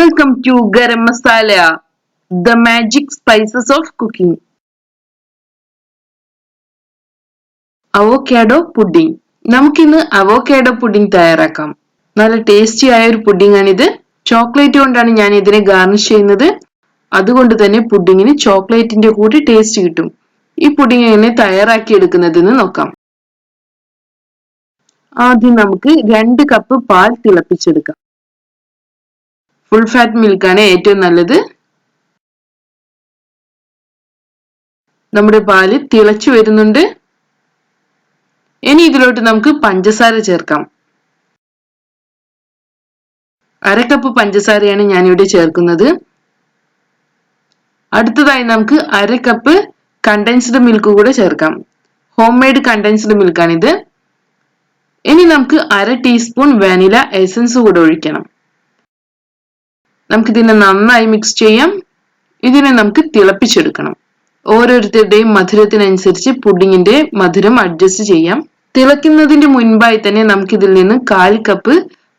Welcome to Garam Masala the magic spices of cooking avocado pudding നമുക്കിന്ന് avocado pudding തയ്യാറാക്കാം. നല്ല tasty ആയ ഒരു പുഡിംഗ് ആണിത്. ചോക്ലേറ്റ് കൊണ്ടാണ് ഞാൻ ഇതിനെ ഗാർണിഷ് ചെയ്യുന്നത്. അതുകൊണ്ട് തന്നെ പുഡിങ്ങിന് ചോക്ലേറ്റിന്റെ കൂടി ടേസ്റ്റ് കിട്ടും. ഈ പുഡിംഗ് എങ്ങനെ തയ്യാറാക്കി എടുക്കുന്നതെന്ന് നോക്കാം. ആദ്യം നമുക്ക് രണ്ട് കപ്പ് പാൽ തിളപ്പിച്ചെടുക്കാം. ഫുൾ ഫാറ്റ് മിൽക്കാണ് ഏറ്റവും നല്ലത്. നമ്മുടെ പാൽ തിളച്ചു വരുന്നുണ്ട്. ഇനി ഇതിലോട്ട് നമുക്ക് പഞ്ചസാര ചേർക്കാം. അരക്കപ്പ് കപ്പ് പഞ്ചസാരയാണ് ഞാനിവിടെ ചേർക്കുന്നത്. അടുത്തതായി നമുക്ക് അര കപ്പ് കണ്ടൻസ്ഡ് മിൽക്ക് കൂടെ ചേർക്കാം. ഹോം മെയ്ഡ് കണ്ടൻസ്ഡ് മിൽക്കാണിത് ഇനി നമുക്ക് അര ടീസ്പൂൺ വാനില എസൻസ് കൂടെ ഒഴിക്കണം. നമുക്കിതിനെ നന്നായി മിക്സ് ചെയ്യാം. ഇതിനെ നമുക്ക് തിളപ്പിച്ചെടുക്കണം. ഓരോരുത്തരുടെയും മധുരത്തിനനുസരിച്ച് പുഡിങ്ങിന്റെ മധുരം അഡ്ജസ്റ്റ് ചെയ്യാം. തിളയ്ക്കുന്നതിന്റെ മുൻപായി തന്നെ നമുക്ക് ഇതിൽ നിന്ന് കാൽ കപ്പ്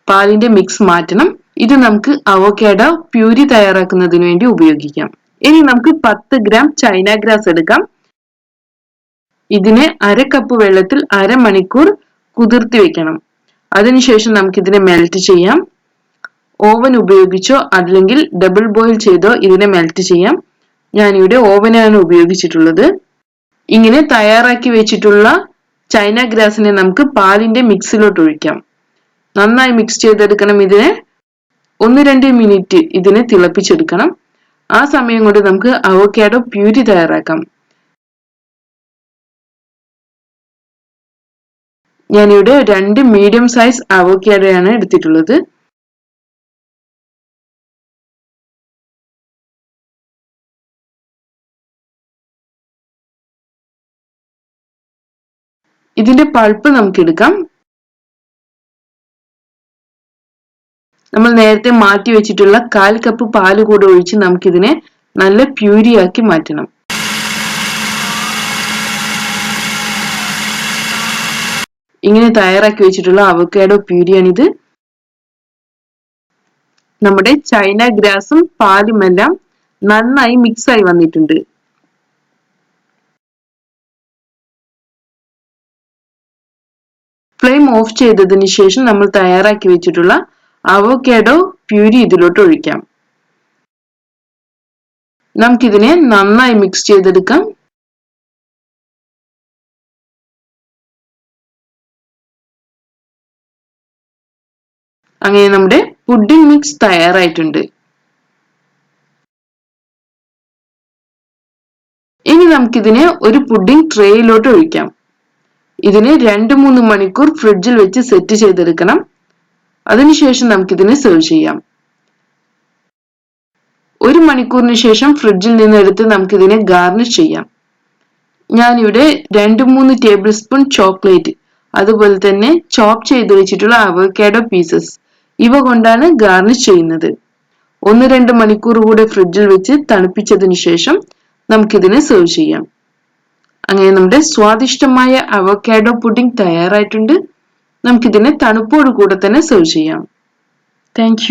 പാലിന്റെ മിക്സ് മാറ്റണം. ഇത് നമുക്ക് അവോക്കാഡോ പ്യൂരി തയ്യാറാക്കുന്നതിന് വേണ്ടി ഉപയോഗിക്കാം. ഇനി നമുക്ക് പത്ത് ഗ്രാം ചൈന ഗ്രാസ് എടുക്കാം. ഇതിനെ അര കപ്പ് വെള്ളത്തിൽ അരമണിക്കൂർ കുതിർത്തി വെക്കണം. അതിനുശേഷം നമുക്കിതിനെ മെൽറ്റ് ചെയ്യാം. ഓവൻ ഉപയോഗിച്ചോ അല്ലെങ്കിൽ ഡബിൾ ബോയിൽ ചെയ്തോ ഇതിനെ മെൽറ്റ് ചെയ്യാം. ഞാനിവിടെ ഓവനാണ് ഉപയോഗിച്ചിട്ടുള്ളത്. ഇങ്ങനെ തയ്യാറാക്കി വെച്ചിട്ടുള്ള ചൈന ഗ്രാസിനെ നമുക്ക് പാലിന്റെ മിക്സിലോട്ട് ഒഴിക്കാം. നന്നായി മിക്സ് ചെയ്തെടുക്കണം ഇതിനെ. ഒന്ന് രണ്ട് മിനിറ്റ് ഇതിനെ തിളപ്പിച്ചെടുക്കണം. ആ സമയം കൊണ്ട് നമുക്ക് അവോക്കാഡോ പ്യൂരി തയ്യാറാക്കാം. ഞാനിവിടെ രണ്ട് മീഡിയം സൈസ് അവോക്കാഡോയാണ് എടുത്തിട്ടുള്ളത്. ഇതിന്റെ പൾപ്പ് നമുക്ക് എടുക്കാം നമ്മൾ നേരത്തെ മാറ്റി വെച്ചിട്ടുള്ള കാൽ കപ്പ് പാൽ കൂടെ ഒഴിച്ച് നമുക്കിതിനെ നല്ല പ്യൂരിയാക്കി മാറ്റണം. ഇങ്ങനെ തയ്യാറാക്കി വെച്ചിട്ടുള്ള അവക്കാഡോ പ്യൂരിയാണിത്. നമ്മുടെ ചൈന ഗ്രാസും പാലുമെല്ലാം നന്നായി മിക്സ് ആയി വന്നിട്ടുണ്ട്. ഫ്ലെയിം ഓഫ് ചെയ്തതിന് ശേഷം നമ്മൾ തയ്യാറാക്കി വെച്ചിട്ടുള്ള അവോക്കാഡോ പ്യൂരി ഇതിലോട്ട് ഒഴിക്കാം. നമുക്കിതിനെ നന്നായി മിക്സ് ചെയ്തെടുക്കാം. അങ്ങനെ നമ്മുടെ പുഡിംഗ് മിക്സ് തയ്യാറായിട്ടുണ്ട്. ഇനി നമുക്കിതിനെ ഒരു പുഡിംഗ് ട്രേയിലോട്ട് ഒഴിക്കാം. ഇതിനെ രണ്ട് മൂന്ന് മണിക്കൂർ ഫ്രിഡ്ജിൽ വെച്ച് സെറ്റ് ചെയ്തെടുക്കണം. അതിനുശേഷം നമുക്കിതിനെ സെർവ് ചെയ്യാം. ഒരു മണിക്കൂറിന് ശേഷം ഫ്രിഡ്ജിൽ നിന്ന് എടുത്ത് നമുക്കിതിനെ ഗാർണിഷ് ചെയ്യാം. ഞാനിവിടെ രണ്ട് മൂന്ന് ടേബിൾ സ്പൂൺ ചോക്ലേറ്റ് അതുപോലെ തന്നെ ചോപ്പ് ചെയ്ത് വെച്ചിട്ടുള്ള അവക്കാഡോ പീസസ് ഇവ കൊണ്ടാണ് ഗാർണിഷ് ചെയ്യുന്നത്. ഒന്ന് രണ്ട് മണിക്കൂർ കൂടെ ഫ്രിഡ്ജിൽ വെച്ച് തണുപ്പിച്ചതിന് ശേഷം നമുക്കിതിനെ സെർവ് ചെയ്യാം. അങ്ങനെ നമ്മുടെ സ്വാദിഷ്ടമായ അവക്കാഡോ പുഡിംഗ് തയ്യാറായിട്ടുണ്ട്. നമുക്കിതിനെ തണുപ്പോട് കൂടെ തന്നെ സെർവ് ചെയ്യാം. താങ്ക്